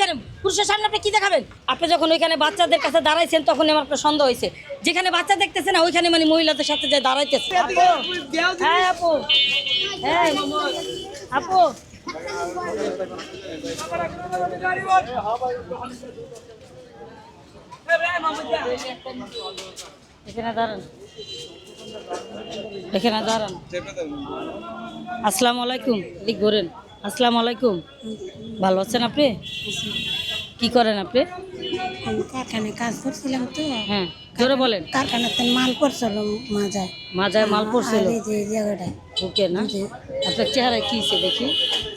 এখানে পুরুষের সামনে আপনি কি দেখাবেন? আপনি যখন ওইখানে বাচ্চাদের কাছে দাঁড়াইছেন তখন আমার একটা সন্দেহ হয়েছে। যেখানে বাচ্চা দেখতেছে না ওইখানে মানে মহিলাদের সাথে যে দাঁড়াইতেছে। হ্যাঁ আপু। হ্যাঁ আপু। এখানে দাঁড়ান। এখানে দাঁড়ান। আসসালামু আলাইকুম এদিক ঘোরেন। আসসালামু আলাইকুম। ভালো আছেন আপনি? কি করেন আপনি? কারখানায় কাজ করছিলাম তো। হ্যাঁ জোরে বলেন। কারখানাতে মাল পড়ছিল মাজায়। মাজায় মাল পড়ছিল? আর এই যে জায়গাটায়। ওকে না? আপনার চেহারায় কি হয়েছে দেখি?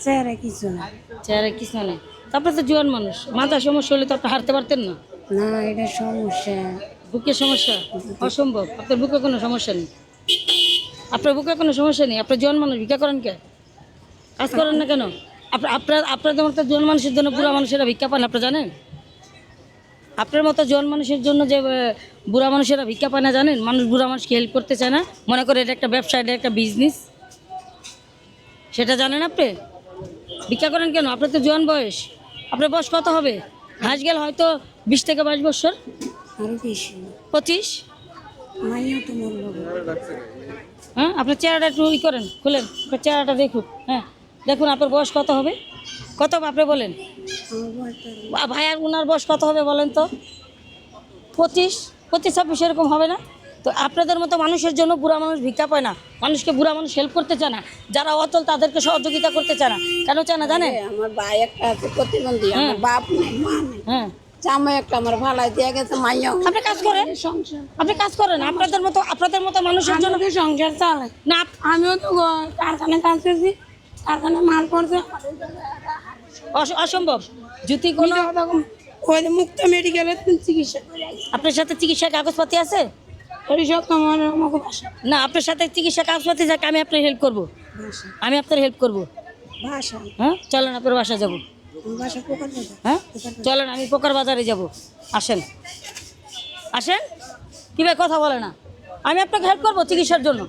চেহারা কিছু না। চেহারায় কিছু নেই তারপরে তো জোয়ান মানুষ। মাথা সমস্যা হলে তো আপনি হারতে পারতেন না। না এটা সমস্যা। বুকের সমস্যা? অসম্ভব। আপনার বুকে কোনো সমস্যা নেই? আপনার বুকে কোনো সমস্যা নেই? আপনার জোয়ান মানুষ ভিক্ষা করেন কে? কাজ করেন না কেন? আপনার আপনার আপনাদের মতো জন মানুষের জন্য বুড়া মানুষেরা ভিক্ষা পান আপনি জানেন? আপনার মতো জন মানুষের জন্য যে বুড়া মানুষেরা ভিক্ষা পায় না জানেন? মানুষ বুড়া মানুষকে হেল্প করতে চায় না। মনে করে এটা একটা ব্যবসা এটা একটা বিজনেস সেটা জানেন আপনি? ভিক্ষা করেন কেন? আপনার তো জোয়ান বয়স। আপনার বয়স কত হবে? হাঁস গেল হয়তো বিশ থেকে বাইশ বছর। পঁচিশ? হ্যাঁ আপনার চেহারাটা একটু ই করেন খুলেন। আপনার চেহারাটা দেখুন হ্যাঁ। দেখুন আপনার বয়স কত হবে? কত আপনি বলেন? ভাইয়ার ওনার বয়স কত হবে বলেন তো? পঁচিশ পঁচিশ ছাব্বিশ এরকম হবে না? তো আপনাদের মতো মানুষের জন্য বুড়া মানুষ ভিক্ষা পায় না। মানুষকে বুড়া মানুষ হেল্প করতে চায় না। যারা অচল তাদেরকে সহযোগিতা করতে চায় না। কেন চায় না জানেন? আমার ভাই একটা আছে প্রতিবন্ধী। আমার বাপ মা হ্যাঁ। জামাই একটা আমার ভালাই দিয়ে গেছে মাইয়া আপনি কাজ করেন। সংসার। আপনি কাজ করেন। আপনাদের মতো আপনাদের মতো মানুষের জন্য আমাদের সংসার না আমিও তো কারখানায় কাজ করছি। কারখানায় মাল পড়ছে। অস- অসম্ভব। যদি কোনো ওই মুক্ত মেডিকেলের চিকিৎসা আপনার সাথে চিকিৎসার কাগজপাতি আছে? না আপনার সাথে চিকিৎসা কাগজপাতি থাকে আমি আপনার হেল্প করব। আমি আপনার হেল্প করব। হ্যাঁ? চলেন আপনার বাসা যাব? হ্যাঁ? চলেন আমি পোকার বাজারে যাব। আসেন। আসেন? কি ভাই কথা বলে না। আমি আপনাকে হেল্প করব চিকিৎসার জন্য?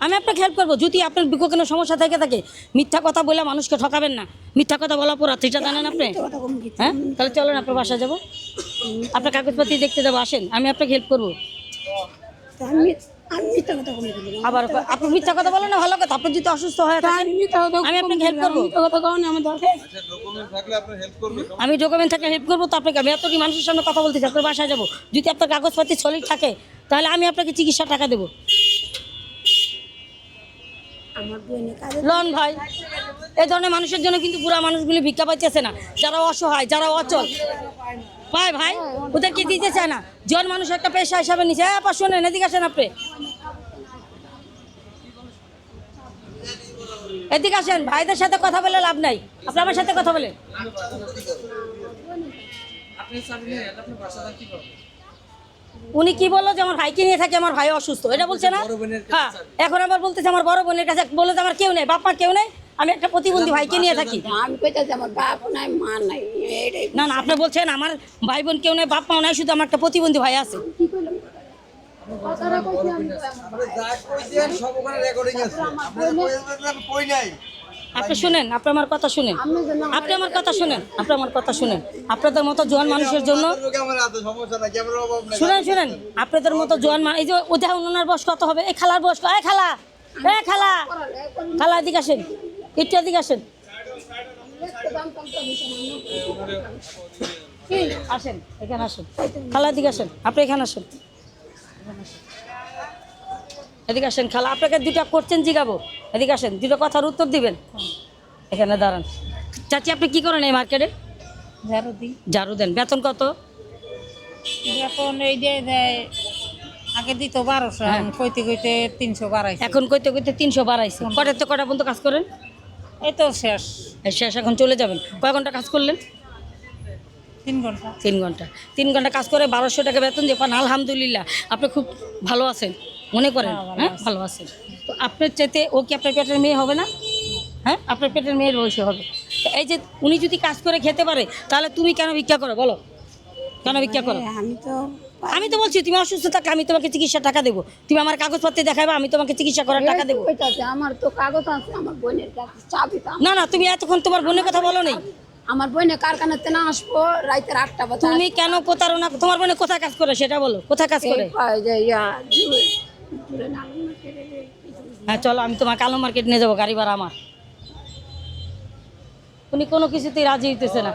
আমি আপনাকে হেল্প করব। যদি আপনার বুকে কোনো সমস্যা থেকে থাকে মিথ্যা কথা বলে মানুষকে ঠকাবেন না। মিথ্যা কথা বলা পড়া সেটা জানেন আপনি? কি হ্যাঁ? তাহলে চলেন আপনার বাসা যাব। আপনার কাগজপাতি দেখতে যাব আসেন। আমি আপনাকে হেল্প করব। আমি আমি মিথ্যা কথা কম বলি আবার আপনি মিথ্যা কথা বলেন না ভালো কথা। আপনি যদি অসুস্থ হয়ে আমি আমি আপনাকে হেল্প করব। মিথ্যা আমার দরকার? আমি ডকুমেন্ট থাকলে হেল্প করব তো আপনাকে আমি এতটি মানুষের সামনে কথা বলতেছি আপনার বাসায় যাব। যদি আপনার কাগজপাতি সলিড থাকে তাহলে আমি আপনাকে চিকিৎসা টাকা দেবো। লন ভাই এই ধরনের মানুষের জন্য কিন্তু বুড়া মানুষগুলি ভিক্ষা পাইতেছে না। যারা অসহায় যারা অচল। পায় ভাই ওদের ওদেরকে দিতে চায় না? জন মানুষ একটা পেশা হিসাবে নিচ্ছে হ্যাঁ আপা শোনেন এদিকে আসেন আপনি। এদিকে আসেন ভাইদের সাথে কথা বলে লাভ নাই। আপনি আমার সাথে কথা বলেন। উনি কি বলল যে আমার ভাইকে নিয়ে থাকে আমার ভাই অসুস্থ। এটা বলছে না? হ্যাঁ এখন আবার বলতেছে আমার বড় বোনের কাছে বলে যে আমার কেউ নেই বাপ মা কেউ নেই আমি একটা প্রতিবন্ধী ভাইকে নিয়ে থাকি। আমি কইতাছি আমার বাপ নাই মা নাই না না আপনি বলছেন আমার ভাই বোন কেউ নেই বাপ মাও নাই শুধু আমার একটা প্রতিবন্ধী ভাই আছে। আপনি শুনেন আপনি আমার কথা শুনেন। আপনি আমার কথা শুনেন আপনি আমার কথা শুনেন। আপনাদের মতো জোয়ান মানুষের জন্য শুনেন শুনেন আপনাদের মতো জোয়ান মানুষ এই যে উদাহরণ ওনার বয়স কত হবে? এই খালার বয়স কত? এই খালা! এ খালা! খালা এদিকে আসেন। একটু এদিকে আসেন। আসেন এখানে আসেন। খালা এদিকে আসেন। আপনি এখানে আসেন। এদিকে আসেন খালা আপনাকে দুটা করছেন জিগাবো। এদিকে আসেন দুটো কথার উত্তর দিবেন। এখানে দাঁড়ান। চাচি আপনি কি করেন এই মার্কেটে? ঝাড়ু দিই। ঝাড়ু দেন। বেতন কত? এখন এই যে আগে দিত বারোশো হ্যাঁ। কইতে কইতে তিনশো বাড়াইছে। এখন কইতে কইতে তিনশো বাড়াইছে। কটার তো কটা পর্যন্ত কাজ করেন? এই তো শেষ। এই শেষ এখন চলে যাবেন। কয় ঘণ্টা কাজ করলেন? তিন ঘণ্টা। তিন ঘণ্টা। তিন ঘণ্টা কাজ করে বারোশো টাকা বেতন দিয়ে পান। আলহামদুলিল্লাহ। আপনি খুব ভালো আছেন। মনে করেন হ্যাঁ ভালো আছেন তো আপনার চাইতে ও কি আপনার পেটের মেয়ে হবে না? হ্যাঁ? আপনার পেটের মেয়ের বয়সে হবে। তো এই যে উনি যদি কাজ করে খেতে পারে তাহলে তুমি কেন ভিক্ষা করো বলো? কেন ভিক্ষা করো? আমি তো আমি তো বলছি তুমি অসুস্থ থাকলে আমি তোমাকে চিকিৎসা টাকা দেবো। তুমি আমার কাগজপত্রে দেখাবে আমি তোমাকে চিকিৎসা করার টাকা দেবো। আমার তো কাগজ আছে আমার বোনের কাছে চাবি না না তুমি এতক্ষণ তোমার বোনের কথা বলো নেই। আমার বোনে কারখানাতে না আসব রাইতের আটটা বাজে তুমি কেন প্রতারণা তোমার বোনে কোথায় কাজ করে সেটা বলো কোথায় কাজ করে? হ্যাঁ চলো আমি তোমাকে আলো মার্কেট নিয়ে যাব গাড়ি ভাড়া আমার। উনি কোনো কিছুতেই রাজি হইতেছে না।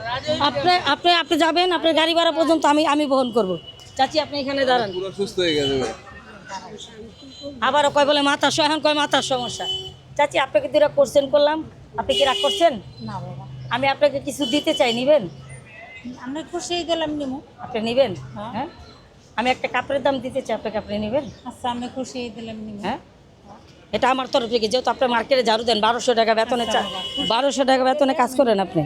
আপনি আপনি আপনি যাবেন আপনার গাড়ি ভাড়া পর্যন্ত আমি আমি বহন করব। চাচি আপনি এখানে দাঁড়ান। সুস্থ হয়ে গেছে আবারও কয় বলে মাথার সহ এখন কয় মাথার সমস্যা। চাচি আপনাকে দুটা কোশ্চেন করলাম। আপনি কি রাগ করছেন? না বাবা। আমি আপনাকে কিছু দিতে চাই নিবেন? আমরা খুশি দিলাম নিমু। আপনি নিবেন? হ্যাঁ? আমি একটা কাপড়ের দাম দিতে চাই আপনাকে আপনি নেবেন? আচ্ছা আমি খুশি দিলাম হ্যাঁ? এটা আমার তরফ থেকে যেহেতু আপনি মার্কেটে ঝাড়ু দেন বারোশো টাকা বেতনে বারোশো টাকা বেতনে কাজ করেন আপনি।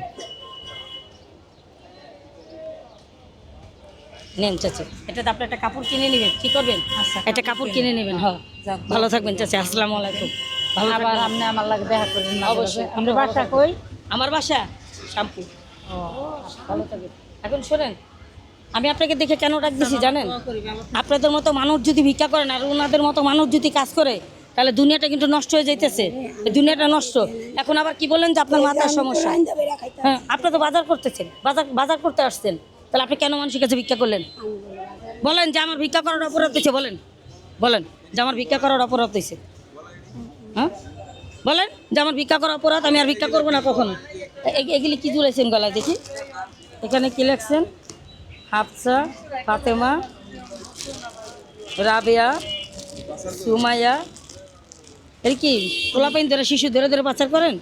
নেন চাচি। এটাতে আপনি একটা কাপড় কিনে নেবেন কি করবেন? আচ্ছা, একটা কাপড় কিনে নেবেন। হ্যাঁ। ভালো থাকবেন চাচি। আসসালামু আলাইকুম। ভালো আবার আপনি আমার লাগে দেখা করেন না অবশ্যই। আমরা বাসা কই? আমার বাসা শ্যামপুর। ভালো থাকবেন। এখন শোনেন আমি আপনাকে দেখে কেন দিছি জানেন? আপনাদের মতো মানুষ যদি ভিক্ষা করেন আর ওনাদের মতো মানুষ যদি কাজ করে তাহলে দুনিয়াটা কিন্তু নষ্ট হয়ে যাইতেছে। দুনিয়াটা নষ্ট। এখন আবার কি বললেন যে আপনার মাথার সমস্যা? হ্যাঁ আপনি তো বাজার করতেছেন বাজার বাজার করতে আসছেন। তাহলে আপনি কেন মানুষের কাছে ভিক্ষা করলেন? বলেন যে আমার ভিক্ষা করার অপরাধ হয়েছে বলেন। বলেন যে আমার ভিক্ষা করার অপরাধ হয়েছে। হ্যাঁ? বলেন যে আমার ভিক্ষা করার অপরাধ আমি আর ভিক্ষা করব না কখনো। এগুলি কি ঝুলাইছেন গলায় দেখি? এখানে কি লেখছেন? হাফসা ফাতেমা রাবেয়া সুমাইয়া। এর কি পোলাপাইন ধরে শিশু ধরে ধরে পাচার করেন?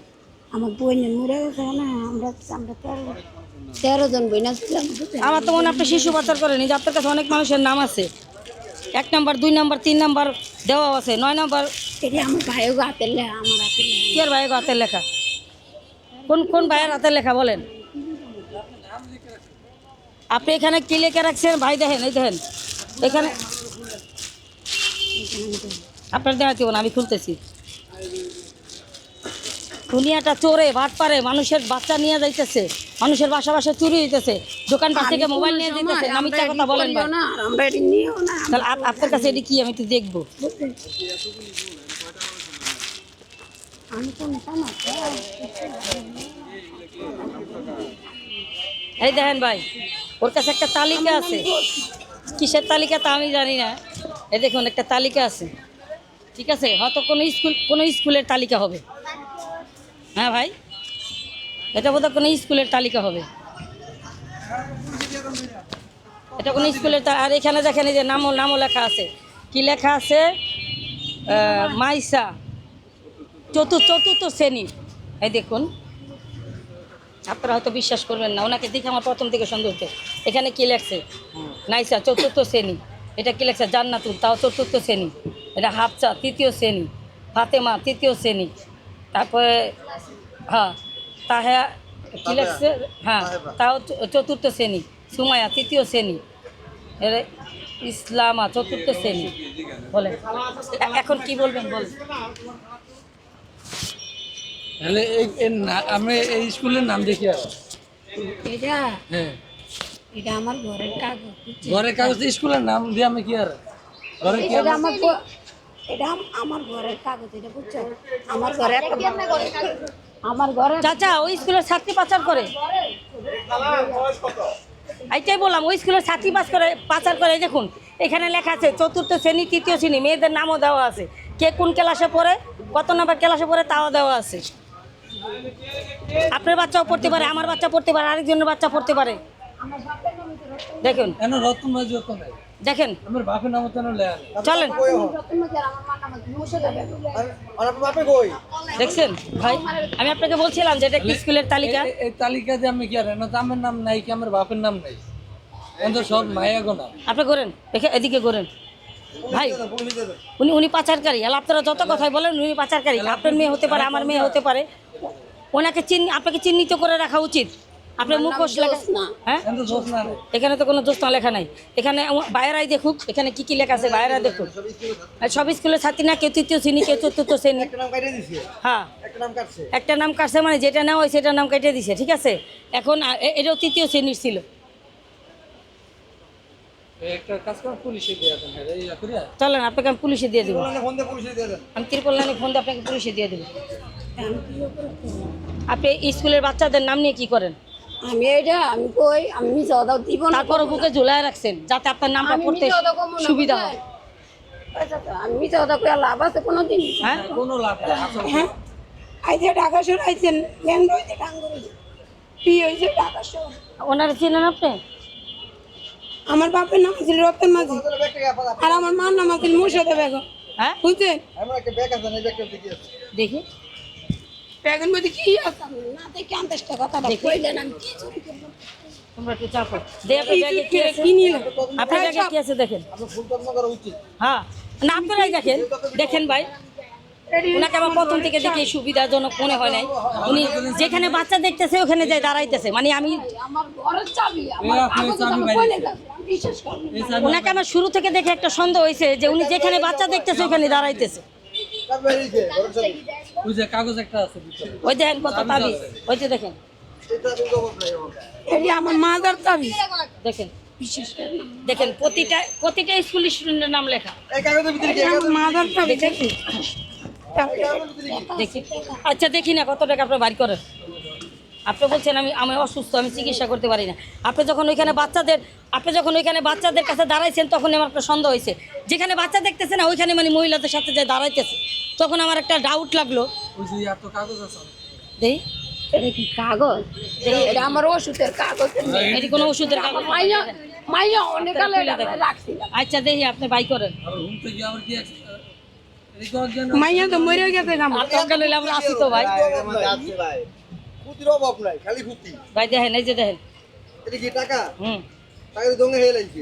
আমার বোনে মরে গেছে না আমরা আমরা তেরো তেরো জন বইনা ছিলাম আমার তো মনে হয় আপনি শিশু পাচার করেন এই যে আপনার কাছে অনেক মানুষের নাম আছে। এক নাম্বার দুই নাম্বার তিন নাম্বার দেওয়া আছে নয় নাম্বার এটা আমার ভাইও হাতের লেখা আমার হাতের লেখা। কি আর ভাইয়ের হাতের লেখা? কোন কোন ভাইয়ের হাতের লেখা বলেন? আপনি এখানে কি লেখা রাখছেন? ভাই দেখেন এই দেখেন। এখানে আপনার দেখা দিব না আমি খুলতেছি। দুনিয়াটা চোরে ভাট পারে মানুষের বাচ্চা নিয়ে যাইতেছে। মানুষের বাসা বাসা চুরি হইতেছে। দোকানপাট থেকে মোবাইল নিয়ে দিতেছে আমি আমরা কথা বলেন না আমরা এটি নিয়েও না তাহলে আপনার কাছে এটি কি? আমি দেখব। তো না। এই দেখেন ভাই। ওর কাছে একটা তালিকা আছে। কিসের তালিকা তা আমি জানি না। এই দেখুন একটা তালিকা আছে। ঠিক আছে? হয়তো কোনো স্কুল কোনো স্কুলের তালিকা হবে। হ্যাঁ ভাই? এটা বোধহয় কোনো স্কুলের তালিকা হবে। এটা কোনো স্কুলের আর এখানে দেখেন যে নামও নামও লেখা আছে। কি লেখা আছে? মাইসা। চতুর্থ চতুর্থ শ্রেণি। এই দেখুন। আপনারা হয়তো বিশ্বাস করবেন না। ওনাকে দেখে আমার প্রথম থেকে সন্দেহ এখানে কি লেখছে? নাইসা চতুর্থ শ্রেণি। এটা কি লেখছে? জান্নাতুল তাও চতুর্থ শ্রেণি। এটা হাফচা তৃতীয় শ্রেণি। ফাতেমা তৃতীয় শ্রেণি। তারপরে হ্যাঁ তাহে কি লেখছে? হ্যাঁ তাও চতুর্থ শ্রেণি। সুমায়া তৃতীয় শ্রেণি। এর ইসলামা চতুর্থ শ্রেণি। বলে। এখন কি বলবেন? বল। তাহলে এই এর এই স্কুলের নাম দেখি আর। এটা? হ্যাঁ। এটা আমার ঘরের কাগজ ঘরের কাগজে স্কুলের নাম দিয়ে আমি কি আর ঘরে কি এটা আমার এটা আমার ঘরের কাগজ এটা বুঝছ আমার ঘরে একটা আমার ঘরে চাচা ওই স্কুলের ছাত্রী পাচার করে। এইটাই বললাম ওই স্কুলের ছাত্রী পাস করে পাচার করে। দেখুন এখানে লেখা আছে চতুর্থ শ্রেণি তৃতীয় শ্রেণি মেয়েদের নামও দেওয়া আছে। কে কোন ক্লাসে পড়ে কত নম্বর ক্লাসে পড়ে তাও দেওয়া আছে। আপনার বাচ্চাও পড়তে পারে আমার বাচ্চা পড়তে পারে আরেকজনের বাচ্চা পড়তে পারে। দেখুন। কেন রতন মাঝি যত নাই দেখেন। আমার বাপের নাম তো লেয়া চলেন দেখছেন ভাই? আমি আপনাকে বলছিলাম যে এটা কি স্কুলের তালিকা? এই- তালিকা দিয়ে আমি কি আর না আমার নাম নাই কি আমার বাপের নাম নাই? সব মায়া গোনা। আপনি করেন দেখে এদিকে করেন ভাই উনি উনি পাচারকারী। আর আপনারা যত কথাই বলেন উনি পাচারকারী। আপনার মেয়ে হতে পারে আমার মেয়ে হতে পারে। ওনাকে চিন আপনাকে চিহ্নিত করে রাখা উচিত। আপনার মুখোশ লেখা হ্যাঁ? এখন তো দোষ না রে। এখানে তো কোনো দোস্ত লেখা নাই। এখানে বাইরেই দেখুক এখানে কি কি লেখা আছে বাইরে দেখুক। আর সব স্কুলের ছাত্রী না কেউ তৃতীয় শ্রেণি কেউ চতুর্থ শ্রেণি। হ্যাঁ। একটা নাম কাটছে। মানে যেটা নেওয়া হয় সেটার নাম কেটে দিছে ঠিক আছে? এখন এ- এটাও তৃতীয় শ্রেণির ছিল। ইয়া চলেন আপনাকে আমি পুলিশে দিয়ে দেবো। আমি ত্রিপল লাইনে ফোন দিয়ে আপনাকে পুলিশে দিয়ে দেবো। আপনি স্কুলের বাচ্চাদের নাম নিয়ে কি করেন? আমি এটা আমি কই আমি মিছা কথা দিব না। তারপরে বুকে ঝুলায় রাখছেন যাতে আপনার নামটা পড়তে সুবিধা হয়। আমি মিছা কথা কইয়া লাভ আছে কোনোদিন হ্যাঁ? কোনো লাভ হ্যাঁ? আইতে ঢাকা শহর আইছেন ল্যান্ড হইতে টাঙ্গুর কি হয়েছে ঢাকা শহর। ওনারা চিনেন আপনি? আমার বাপের নাম ছিল রতন মাঝি। আর আমার মার নাম ছিল মুর্শিদা বেগম। হ্যাঁ? বুঝছেন? দেখি। কি আছে না দেখি আন্দাজটা কথাটা কইলেন আমি কি চুরি করব তোমরা একটু চাপো। দে কি ব্যাগে কি চুরি করে আছে আপনার ব্যাগে কি আছে দেখেন। হ্যাঁ না আপনারাই দেখেন। দেখেন ভাই। ওনাকে আমার প্রথম থেকে দেখে সুবিধাজনক মনে হয় নাই। উনি যেখানে বাচ্চা দেখতেছে ওখানে যায় দাঁড়াইতেছে। মানে আমি ওনাকে আমার শুরু থেকে দেখে একটা সন্দেহ হয়েছে যে উনি যেখানে বাচ্চা দেখতেছে ওখানে দাঁড়াইতেছে। ওই যে কাগজ একটা আছে ভিতরে। ওই দেখেন কত তাবি ওই যে দেখেন। এটা আমার মাদার চাবি। দেখেন দেখেন প্রতিটা প্রতিটা স্কুল স্টুডেন্টের নাম লেখা। মাদার চাবি। দেখি দেখি। আচ্ছা দেখি না কত টাকা আপনার বাড়ি করেন। আপনি বলছেন আমি আমি অসুস্থ আমি চিকিৎসা করতে পারি না। আপনি যখন ওইখানে বাচ্চাদের আপনি যখন ওইখানে বাচ্চাদের কাছে দাঁড়াইছেন তখন আমার একটা সন্দেহ হয়েছে। যেখানে বাচ্চা দেখতেছে না ওইখানে মানে মহিলাদের সাথে যে দাঁড়াইতেছে। তখন আমার একটা ডাউট লাগল। ওই যে এত কাগজ আছে দেই। এটা কি কাগজ? এটা আমার ওষুধের কাগজ। এটি কোনো ওষুধের কাগজ মাইয়া মাইয়া অনেক আচ্ছা দেখি আপনি বাই করেন। মাইয়া তো মরে গেছে আমরা আসি তো ভাই। খুতির অভাব নাই খালি খুতি ভাই দেখেন এই যে দেখেন। এটা কি টাকা? হুম। টাকা দঙ্গে হয়ে লাগছে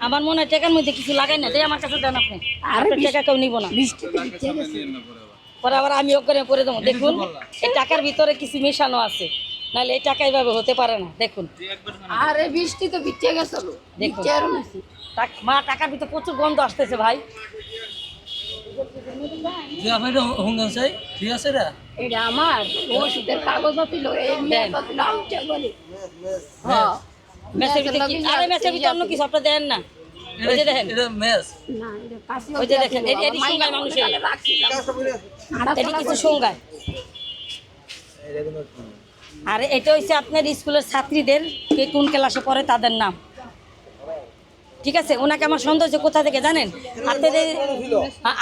আমার মনে হয় টাকার মধ্যে কিছু লাগাই না। দেয় আমার কাছে দেন আপনি। আরে টাকা কেউ নিব না। পরে আবার। আমি করে দেবো। দেখুন এই টাকার ভিতরে কিছু মেশানো আছে। নাহলে এই টাকা এইভাবে হতে পারে না। দেখুন। আরে বৃষ্টি তো বিচ্ছে গেছিল দেখুন। মা টাকার ভিতরে প্রচুর গন্ধ আসতেছে ভাই। যে আপনি এটা হুঙ্গান চাই ঠিক আছে এটা এটা আমার ওষুধের কাগজ ছিল এই মেয়ে তো ছিল আমচা বলে। হ্যাঁ। মেসের ভিতরে কি আরে মেসের ভিতরে অন্য কিছু আপনি দেন না। ওই যে দেখেন। এটা মেস। না এটা কাশি ওই যে দেখেন, এটি- এটি শুঙ্গায় মানুষের। রাখছিলাম কাজটা বলে আছে এটি কিছু সংজ্ঞায় আর এটা হচ্ছে আপনার স্কুলের ছাত্রীদের কে কোন ক্লাসে পড়ে তাদের নাম। ঠিক আছে ওনাকে আমার সন্দেহ হচ্ছে কোথা থেকে জানেন? আপনাদের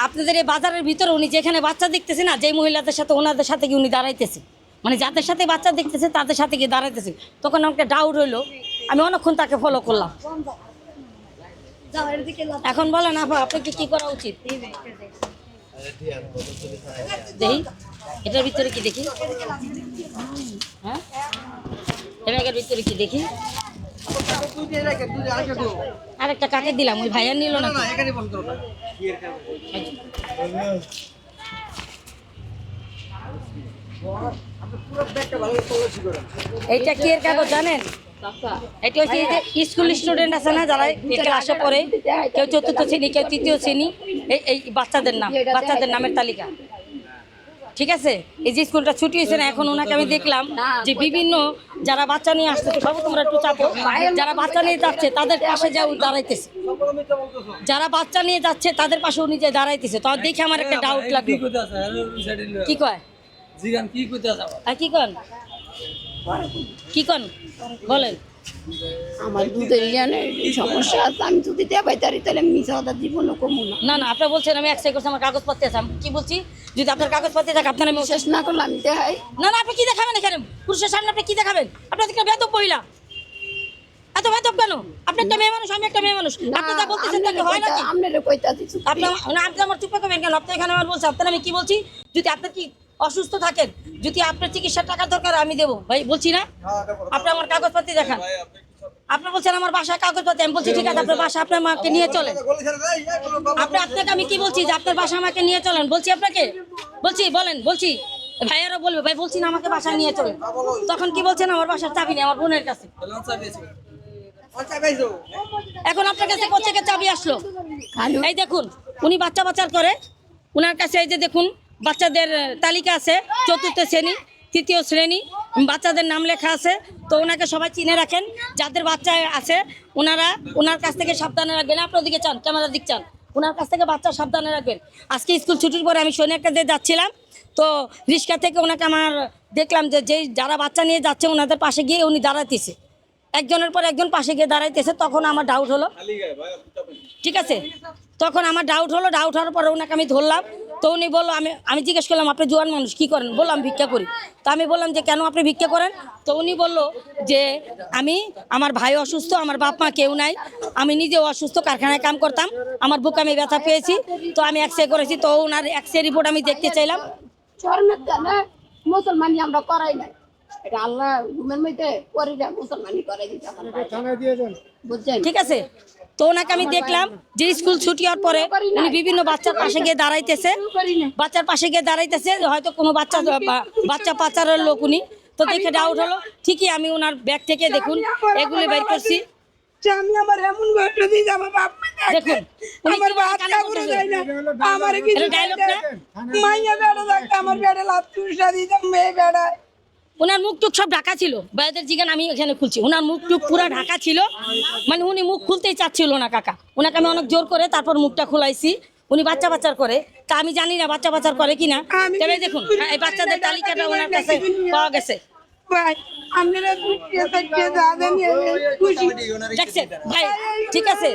আপনাদের এই বাজারের ভিতরে উনি যেখানে বাচ্চা দেখতেছে না, যেই মহিলাদের সাথে ওনাদের সাথে কি উনি দাঁড়াইতেছে। মানে যাদের সাথে বাচ্চা দেখতেছে, তাদের সাথে গিয়ে দাঁড়াইতেছে। তখন আমাকে ডাউট হইল। আমি অনেকক্ষণ তাকে ফলো করলাম। এখন বলেন, আপা, আপনাকে কি করা উচিত? দেখি, এটার ভিতরে কি দেখি? হ্যাঁ? এ ব্যাগের ভিতরে কি দেখি? রাখ আরেকটা কাকে দিলাম? ওই ভাইয়া নিল না এইটা কি এর কাগজ জানেন? এটা হচ্ছে এই স্কুল স্টুডেন্ট আছে না যারা এই ক্লাসে পড়ে কেউ চতুর্থ শ্রেণি কেউ তৃতীয় শ্রেণি এই বাচ্চাদের নাম বাচ্চাদের নামের তালিকা। ঠিক আছে? এই যে স্কুলটা ছুটি হয়েছে না এখন ওনাকে আমি দেখলাম যে বিভিন্ন যারা বাচ্চা নিয়ে আসছে বাবু তোমরা একটু চাপো। যারা বাচ্চা নিয়ে যাচ্ছে তাদের পাশে যা দাঁড়াইতেছে। যারা বাচ্চা নিয়ে যাচ্ছে তাদের পাশে উনি যে দাঁড়াইতেছে তো দেখে আমার একটা ডাউট লাগল। কি কয়? জিগান কি কইতে আছে কি কন? কি কন? বলেন। আমার দুধের সমস্যা আছে আমি দেয়া পাইতারি তাহলে আমি মিশা কথা কমু না। না না আপনি বলছেন আমি একসাই করছি আমার কাগজপত্র আছে আমি কি বলছি? যদি আপনার কাগজপত্র থাকে আপনার আমি শেষ না করলে আমি দেখাই। না না আপনি কি দেখাবেন এখানে? পুরুষের সামনে আপনি কি দেখাবেন? আপনার দিকে বেদব মহিলা। এত বেদব কেন? আপনি একটা মেয়ে মানুষ আমি একটা মেয়ে মানুষ। আপনি যা বলতেছেন তাকে হয় নাকি? আপনার কইতা দিচ্ছি আপনার না আপনি আমার চুপ করবেন কেন? আপনি এখানে আমার বলছেন আপনার আমি কি বলছি? যদি আপনার কি অসুস্থ থাকেন যদি আপনার চিকিৎসার টাকা দরকার আমি দেবো। ভাই বলছি না? আপনি আমার কাগজপত্র দেখান। আপনি বলছেন আমার বাসায় কাগজপত্র আমি বলছি ঠিক আছে আপনার বাসা আপনার মাকে নিয়ে চলেন। আপনি আপনাকে আমি কি বলছি যে আপনার বাসা আমাকে নিয়ে চলেন? বলছি আপনাকে? বলছি বলেন বলছি। ভাইয়ারও বলবে ভাই বলছি না আমাকে বাসায় নিয়ে চলেন। তখন কি বলছেন আমার বাসার চাবি নেই আমার বোনের কাছে। এখন আপনার কাছে কোথেকে চাবি আসলো? এই দেখুন উনি বাচ্চা বাচ্চার করে। উনার কাছে এই যে দেখুন বাচ্চাদের তালিকা আছে, চতুর্থ শ্রেণি, তৃতীয় শ্রেণি, বাচ্চাদের নাম লেখা আছে। তো ওনাকে সবাই চিনে রাখেন, যাদের বাচ্চা আছে, ওনারা, ওনার কাছ থেকে সাবধানে রাখবেন। আপনি ওদিকে চান, ক্যামেরার দিক চান। ওনার কাছ থেকে বাচ্চা সাবধানে রাখবেন। আজকে স্কুল ছুটির পরে আমি সৈন্য একটা দিয়ে যাচ্ছিলাম। তো রিক্সা থেকে ওনাকে আমার দেখলাম যে যেই যারা বাচ্চা নিয়ে যাচ্ছে, ওনাদের পাশে গিয়ে উনি দাঁড়াইতেছে। একজনের পর একজন পাশে গিয়ে দাঁড়াইতেছে, তখন আমার ডাউট হলো। ঠিক আছে? তখন আমার ডাউট হলো ডাউট হওয়ার পরে ওনাকে আমি ধরলাম। তো উনি বলল, আমি আমি জিজ্ঞেস করলাম, আপনি জোয়ান মানুষ, কী করেন? বললাম ভিক্ষা করি। তো আমি বললাম যে, কেন আপনি ভিক্ষা করেন? তো উনি বলল যে, আমি, আমার ভাই অসুস্থ, আমার বাপ মা কেউ নাই। আমি নিজেও অসুস্থ, কারখানায় কাম করতাম। আমার বুকে আমি ব্যথা পেয়েছি। তো আমি এক্সরে করেছি। তো ওনার এক্সরে রিপোর্ট আমি দেখতে চাইলাম। মুসলমানি আমরা করাই নাই। এটা আল্লাহ রুমের মধ্যে করে মুসলমানি করাই দিতে বুঝছেন? ঠিক আছে। তো ওনাকে আমি দেখলাম যে স্কুল ছুটি হওয়ার পরে উনি বিভিন্ন বাচ্চার পাশে গিয়ে দাঁড়াইতেছে। বাচ্চার পাশে গিয়ে দাঁড়াইতেছে হয়তো কোনো বাচ্চা বাচ্চা পাচারের লোক উনি। তো দেখে ডাউট হলো। ঠিকই আমি ওনার ব্যাগ থেকে দেখুন এগুলি বের করছি। আমি আমার এমন ঘটনা দিয়েছি আমার বাপ দেখুন, আমার কীভাবে বাচ্চা কান্না করে করতেছে? যায় না। আমার কিছু এটা না? মাইয়া বেড়া থাকতে আমার বেড়ে লাভ চুষা দিতাম মেয়ে বেড়ায়। ওনার মুখ টুক সব ঢাকা ছিল। বাইরের জিগান আমি এখানে খুলছি। ওনার মুখ টুক পুরো ঢাকা ছিল। মানে উনি মুখ খুলতেই চাচ্ছিল না কাকা। ওনাকে আমি অনেক জোর করে তারপর মুখটা খোলাইছি। উনি বাচ্চা বাচ্চার করে। তা আমি জানি না বাচ্চা বাচ্চার করে কিনা। তবে দেখুন হ্যাঁ, এই বাচ্চাদের তালিকাটা ওনার কাছে পাওয়া গেছে। ভাই দেখছেন? ঠিক আছে।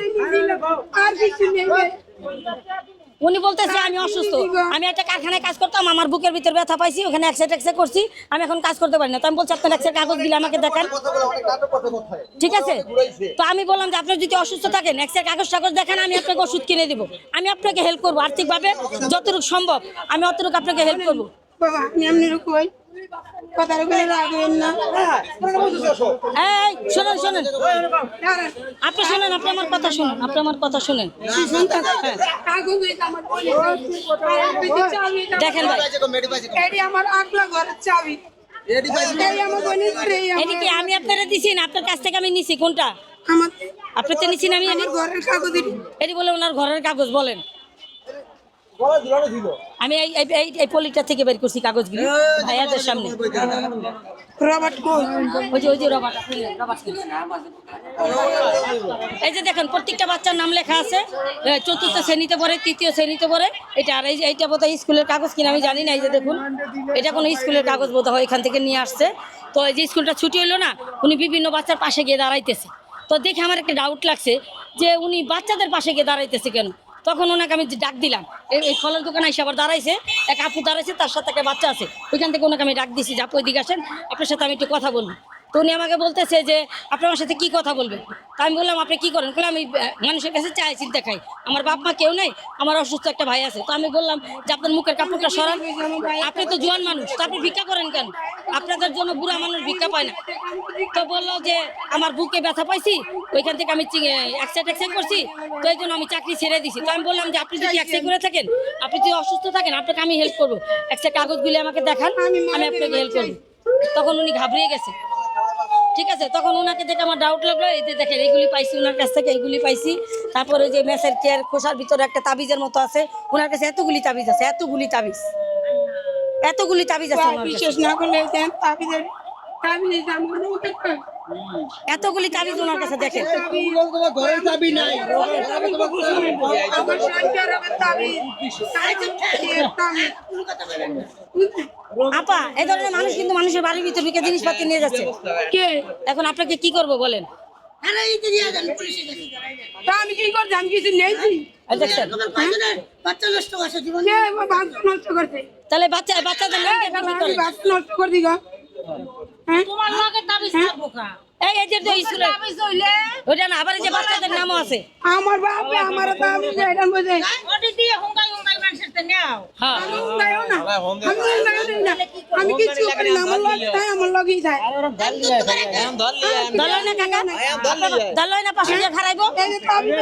উনি বলতেছে আমি অসুস্থ। আমি একটা কারখানায় কাজ করতাম আমার বুকের ভিতরে ব্যথা পাইছি ওখানে এক্সরে টেক্সরে করছি আমি এখন কাজ করতে পারি না। তো আমি বলছি আপনার এক্সরে কাগজ দিলে আমাকে দেখান। ঠিক আছে? তো আমি বললাম যে আপনি যদি অসুস্থ থাকেন এক্সরে কাগজ টাগজ দেখেন আমি আপনাকে ওষুধ কিনে দিব। আমি আপনাকে হেল্প করব আর্থিকভাবে যতটুকু সম্ভব। আমি অতটুকু আপনাকে হেল্প করব। বাবা আমি এমনি কই? কথার করে রাখবেন না। এই শোনেন শোনেন। আপনি শোনেন আপনি আমার কথা শুনুন আপনি আমার কথা শুনেন। কি শুনতেন? কাগজ হইছে আমার বলে আর আপনি যে চাবি। এটা- দেখেন ভাই আমার আগলা ঘরের চাবি এই আমার বোনের ঘরে, এই আমার- এদিকে আমি আপনারা দিছি না? আপনার কাছ থেকে আমি নিছি কোনটা? আপনার আপনি তো নিছি না আমি এটি ঘরের কাগজ এটি। বলে ওনার ঘরের কাগজ বলেন। আমি এই এই- এই এই পলিটা থেকে বের করছি কাগজগুলি। ভাইয়াদের সামনে। রবার্ট ওই যে ওই যে রবার্ট রবার্ট এই যে দেখেন প্রত্যেকটা বাচ্চার নাম লেখা আছে। চতুর্থ শ্রেণীতে পড়ে তৃতীয় শ্রেণীতে পড়ে। এটা আর এই যে এইটা বোধহয় স্কুলের কাগজ কিনা আমি জানি না এই যে দেখুন। এটা কোনো স্কুলের কাগজ বোধ হয় এখান থেকে নিয়ে আসছে। তো এই যে স্কুলটা ছুটি হলো না উনি বিভিন্ন বাচ্চার পাশে গিয়ে দাঁড়াইতেছে। তো দেখে আমার একটা ডাউট লাগছে যে উনি বাচ্চাদের পাশে গিয়ে দাঁড়াইতেছে কেন? তখন ওনাকে আমি ডাক দিলাম। এই ফলের দোকানে এসে আবার দাঁড়াইছে, এক আপু দাঁড়াইছে, তার সাথে একটা বাচ্চা আছে। ওইখান থেকে ওনাকে আমি ডাক দিছি, যে আপু এদিকে আসেন, আপনার সাথে আমি একটু কথা বলব। তো উনি আমাকে বলতেছে যে, আপনি আমার সাথে কি কথা বলবেন? তা আমি বললাম, আপনি কি করেন? বললাম আমি মানুষের কাছে চাই, চিন্তা খাই। আমার বাপ মা কেউ নেই, আমার অসুস্থ একটা ভাই আছে। তো আমি বললাম যে, আপনার মুখের কাপড়টা সরান। আপনি তো জোয়ান মানুষ, তো আপনি ভিক্ষা করেন কেন? আপনাদের জন্য বুড়া মানুষ ভিক্ষা পায় না। তো বলল যে, আমার বুকে ব্যথা পাইছি, ওইখান থেকে আমি এক্সাইট এক্সাইট করছি, তো এই জন্য আমি চাকরি ছেড়ে দিছি। তো আমি বললাম যে, আপনি যদি এক্সাইট করে থাকেন, আপনি যদি অসুস্থ থাকেন, আপনাকে আমি হেল্প করব। একটা কাগজগুলি আমাকে দেখান, আমি আপনাকে হেল্প করব। তখন উনি ঘাবড়িয়ে গেছে। ঠিক আছে, তখন ওনাকে দেখে আমার ডাউট লাগল, এই যে দেখেন, এইগুলি পাইছি ওনার কাছ থেকে, এইগুলি পাইছি। তারপরে যে মেসের চেয়ার খোসার ভিতরে একটা তাবিজের মতো আছে ওনার কাছে এতগুলি তাবিজ আছে, এতগুলি তাবিজ। এতগুলি তাবিজ আছে ওনার বিশ্বাস না করলে দেন তাবিজের তাবিজের দাম কোনো উঠে এতগুলি তাবিজ ওনার কাছে দেখেন। ঘরের চাবি নাই। আমার আমার আপা এই ধরনের মানুষ কিন্তু মানুষের বাড়ির ভিতর ঢুকে জিনিসপাতি নিয়ে যাচ্ছে। কে? এখন আপনাকে কি করব বলেন? তা আমি কি করছি? আমি কিছু নেইছি বাচ্চা তাহলে বাচ্চা বাচ্চাদের এই, কি আপনি কি আমি করেন? বাচ্চা নষ্ট করে দিগা হ্যাঁ? তোমার লগে তাবিজ থাকব কা এই এই যে স্কুলে না আবার যে বাচ্চাদের নামও আছে। আমার বাপে আমার বাপ এটা বুঝে ওটি দিয়ে হুঙ্গাই হুঙ্গাই মানুষের তে নেও হ্যাঁ আমি উন্নয়ন না আমি উন্নয়ন না আমি কিছু করি না আমার লগে তাই আমার লগেই যায় দলয় না কাকা দলয় না পাশে দিয়ে খারাইবো এই যে তাবিজ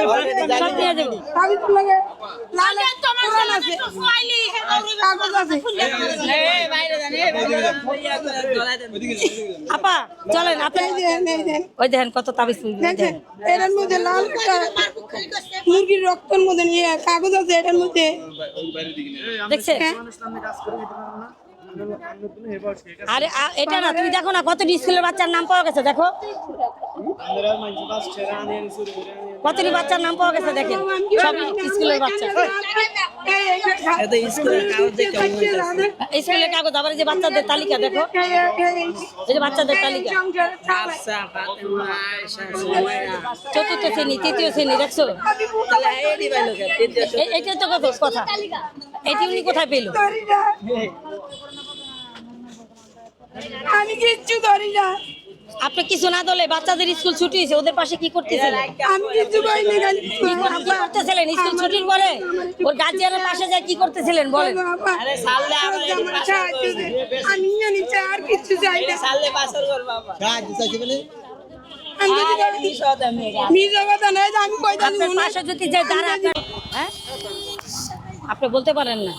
সব নিয়ে যাব তাবিজ লাগে লাল তোমার কোরআন আছে তো হে কাগজ আছে আপা চলেন আপনি এই ওই দেখেন কত তাবিজ দেখেন এটার মধ্যে লাল মুরগির রক্তের মধ্যে নিয়ে কাগজ আছে এটার মধ্যে দেখছেন হ্যাঁ। আরে এটা না তুমি দেখো না কত স্কুলের বাচ্চার নাম পাওয়া গেছে দেখো। কতটি বাচ্চার নাম পাওয়া গেছে দেখেন। সব স্কুলের বাচ্চা। স্কুলের কাগজ, আবার যে বাচ্চাদের তালিকা দেখো। এই যে বাচ্চাদের তালিকা। চতুর্থ শ্রেণি, তৃতীয় শ্রেণি, দেখছ? এ- এটাই তো কত? কথা। এটি উনি কোথায় পেল? আমি কিচ্ছু ধরি না। আপনি কিছু না দলে বাচ্চাদের স্কুল ছুটি হয়েছে ওদের পাশে কি করতেছিলেন আমি কিছু করি কি করতেছিলেন স্কুল ছুটির পরে? ওর গার্জিয়ানের পাশে যায় কি করতেছিলেন বলেন। আমি জানি আর চাই না। বলে। করি হ্যাঁ? আপনি বলতে পারেন না।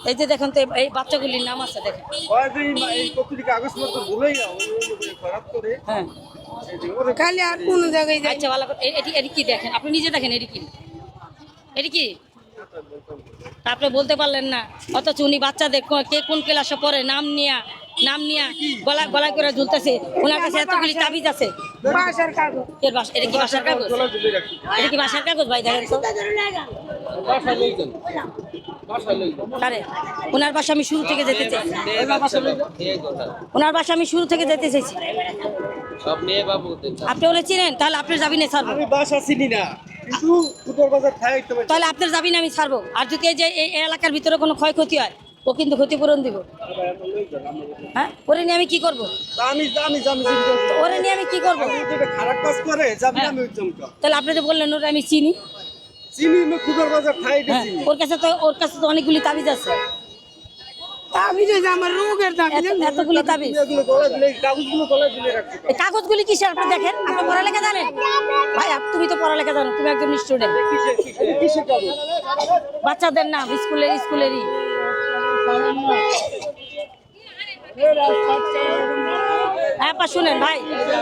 এই যে দেখেন তো এই- বাচ্চাগুলির নাম আছে দেখেন। হ্যাঁ। খালি আর কোন জায়গায় আচ্ছা ভালো করে এটি এটি কি দেখেন? আপনি নিজে দেখেন এটি কি? এটি কি? আপনি বলতে পারলেন না। অথচ উনি বাচ্চা দেখ কে কোন ক্লাসে পড়ে নাম নিয়া নাম নিয়া গলা গলায় করে ঝুলতেছে। ওনার কাছে এতগুলি তাবিজ আছে। বাসার কাগজ। এর বাস এটা কি বাসার কাগজ? এটা কি বাসার কাগজ ভাই দেখেন তো? আরে ওনার বাসা আমি শুরু থেকে যেতে চাই। ওনার বাসা আমি শুরু থেকে যেতে চাইছি। সব নিয়ে বাবু আপনি বলে চিনেন? তাহলে আপনার যাবি না ছাড়বো। আমি বাসা চিনি না। তাহলে আপনার যাবি না আমি ছাড়বো। আর যদি এই যে এই এই এলাকার ভিতরে কোনো ক্ষয়ক্ষতি হয় ও কিন্তু ক্ষতিপূরণ দিব। হ্যাঁ? ওরে নিয়ে আমি কি করব? আমি আমি চিনি। ওরে নিয়ে আমি কি করব? খারাপ কাজ করে আমি তাহলে আপনি যে বললেন ওরে আমি চিনি। চিনি বাজার হ্যাঁ ওর কাছে তো ওর কাছে তো অনেকগুলি তাবিজ আছে। কাগজগুলো কিসের? আপনি দেখেন। আপনি পড়ালেখা জানেন? ভাই তুমি তো পড়ালেখা জানো। তুমি একজন স্টুডেন্ট বাচ্চাদের নাম স্কুলের স্কুলেরই। হ্যাঁ পা শুনেন ভাই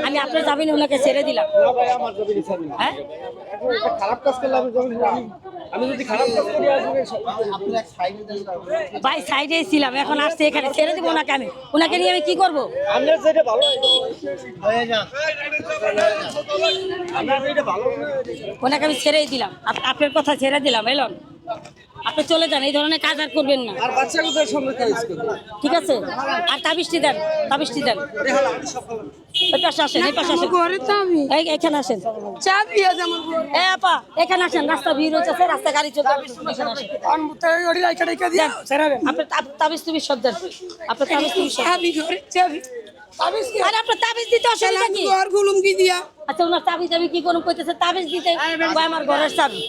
আমি আপনার যাবিনি ওনাকে ছেড়ে দিলাম। ভাই আমার যাবি না ছাড়বি না। হ্যাঁ খারাপ কাজ করলে আমি আমি- আমি যদি খারাপ কাজ করি আসলে আপনি এক সাইডে ভাই সাইডে ছিলাম এখন আসছে এখানে ছেড়ে দিব ওনাকে আমি। ওনাকে নিয়ে আমি কি করব? আমরা যেটা ভালো হয়ে যান আমরা যেটা ভালো ওনাকে আমি ছেড়েই দিলাম। আপ- আপনার কথা ছেড়ে দিলাম এলন। আপনি চলে যান এই ধরনের কাজ আর করবেন না। আর বাচ্চাগুলোর সঙ্গে কাজ ঠিক আছে? আর তাবিষ্টি দেন তাবিষ্টি দেন। ওই পাশে আসেন এই পাশে আসেন। ঘরে তো আমি। এই এখানে আসেন। চাবি আছে আমার ঘরে। এ আপা এখানে আসেন রাস্তা ভিড় হচ্ছে রাস্তা গাড়ি এখানে আসেন। তাব- তাবিজ তুমি সব দেন। আপনার তাবিজ তুমি সব চাবি ঘরে চাবি তাবিজ কি? আরে আপনার তাবিজ দিতে অসুবিধা কি? ঘর খুলুম কি দিয়া? আচ্ছা ওনার তাবিজ আমি কি করুন কইতেছে তাবিজ দিতে? ভাই আমার ঘরের চাবি।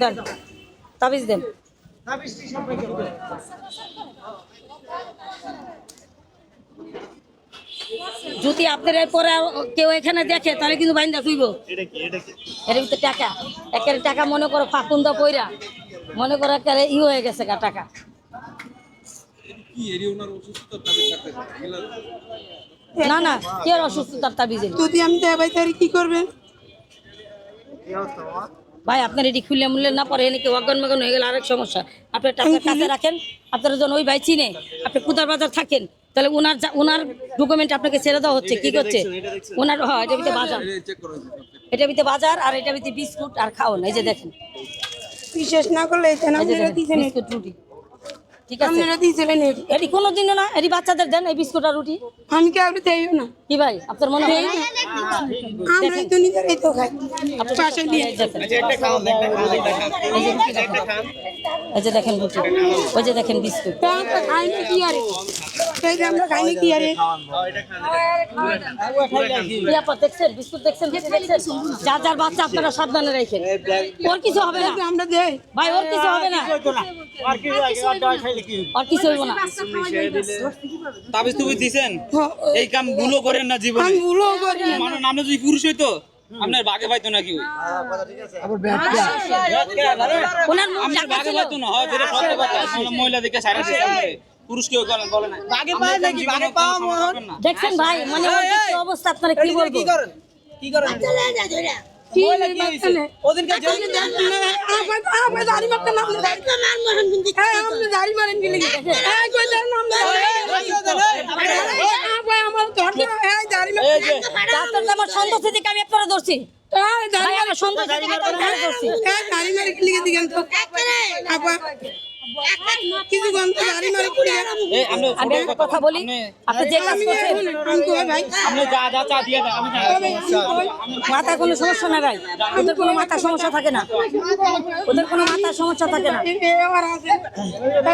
দেন তাবিজ দেন। যদি আপনার এরপরে কেউ এখানে দেখে তাহলে কিন্তু বাইন্দা তুইব এর ভিতরে টাকা। একের টাকা মনে করো ফাকুন্দা পইরা। মনে করো একেবারে ই হয়ে গেছে গা টাকা। কি এরি ওনার অসুস্থতার তাবিজ থাকতে না না কি আর অসুস্থতার তাবিজ যদি আমি দেবাই তাহলে কি করবে? ভাই আপনার এটি খুললে মূল্য না পরে এনে কেউ অজ্ঞান মগন হয়ে গেলে আরেক সমস্যা। আপনার টাকা কাছে রাখেন আপনারা যখন ওই ভাই চিনে আপনি কুদার বাজার থাকেন তাহলে ওনার ওনার ডকুমেন্ট আপনাকে ছেড়ে দেওয়া হচ্ছে কি করছে? ওনার হ্যাঁ এটা ভিতরে বাজার। এটা ভিতরে বাজার আর এটা ভিতরে বিস্কুট আর খাওয়ান এই যে দেখেন। বিশেষ না করলে বিস্কুট রুটি। ঠিক আছে আপনারা দিয়েছিলেন এটি। এটি কোনো দিনও না এটি বাচ্চাদের দেন এই বিস্কুট আর রুটি আমি কি আপনি দেইও না কি ভাই আপনার মনে হয় আমরা তো নিজেরাই তো খাই পাশে দিয়ে এই দেখেন। এই যে দেখেন রুটি ওই যে দেখেন বিস্কুট। কি আরে? আমরা কি আরে? দেখছেন? বিস্কুট দেখছেন? যার যার বাচ্চা আপনারা সাবধানে রাখেন। ওর কিছু হবে না। আমরা দেই। ভাই ওর কিছু হবে না। আর কিছু হইব না। তাবিজ তুমি দিছেন? হ্যাঁ, এই কাম ভুলও করেন না জীবনে। আমি ভুলও করি মানে যদি পুরুষ হইতো আপনার ভাগে পাইতো নাকি ওই? ওনার আপনার ঢাকা পাইতো না। হয় যেটা সত্য কথা সারা পুরুষ কেউ বলে বলে না। ভাগে পায় নাকি? ভাগে পাওয়া মহন? দেখছেন ভাই মানে কি অবস্থা? আপনারা কি বলব? কি করেন? কি মহিলা হ্যাঁ হ্যাঁ আমার হ্যাঁ সন্দেহ থেকে আমি আপনারা ধরছি হ্যাঁ সন্দেহ থেকে ধরছি কথা বলি। আপনি যে কাজ কোনো সমস্যা না ভাই। ওদের কোনো মাথার সমস্যা থাকে না। ওদের কোনো মাথার সমস্যা থাকে না।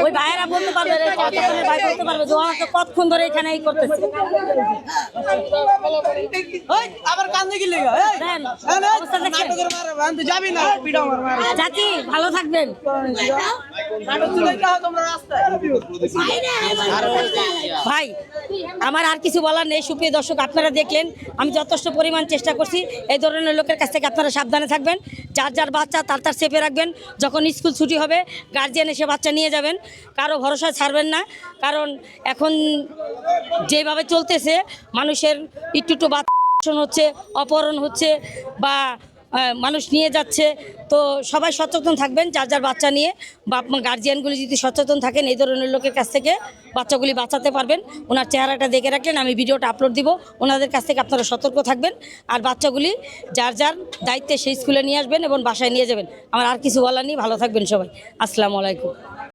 ওই ভাইয়েরা বলতে পারবে রে, কতক্ষণের ভাই বলতে পারবে যে আমাকে কতক্ষণ ধরে এখানে এই করতেছে। ভালো থাকবেন। ভাই, আমার আর কিছু বলার নেই। সুপ্রিয় দর্শক, আপনারা দেখলেন, আমি যথেষ্ট পরিমাণ চেষ্টা করছি এই ধরনের লোকের কাছ থেকে আপনারা সাবধানে থাকবেন, যার যার বাচ্চা, তার তার চেপে রাখবেন। যখন স্কুল ছুটি হবে গার্জিয়ান এসে বাচ্চা নিয়ে যাবেন। কারও ভরসা ছাড়বেন না, কারণ এখন যেভাবে চলতেছে, মানুষের একটু একটু বাচ্চা হচ্ছে, অপহরণ হচ্ছে, বা মানুষ নিয়ে যাচ্ছে। তো সবাই সচেতন থাকবেন, যার যার বাচ্চা নিয়ে। বা গার্জিয়ানগুলি যদি সচেতন থাকেন, এই ধরনের লোকের কাছ থেকে বাচ্চাগুলি বাঁচাতে পারবেন। ওনার চেহারাটা দেখে রাখলেন, আমি ভিডিওটা আপলোড দিব। ওনাদের কাছ থেকে আপনারা সতর্ক থাকবেন। আর বাচ্চাগুলি যার যার দায়িত্বে সেই স্কুলে নিয়ে আসবেন এবং বাসায় নিয়ে যাবেন। আমার আর কিছু বলার নেই, ভালো থাকবেন সবাই। আসসালামু আলাইকুম।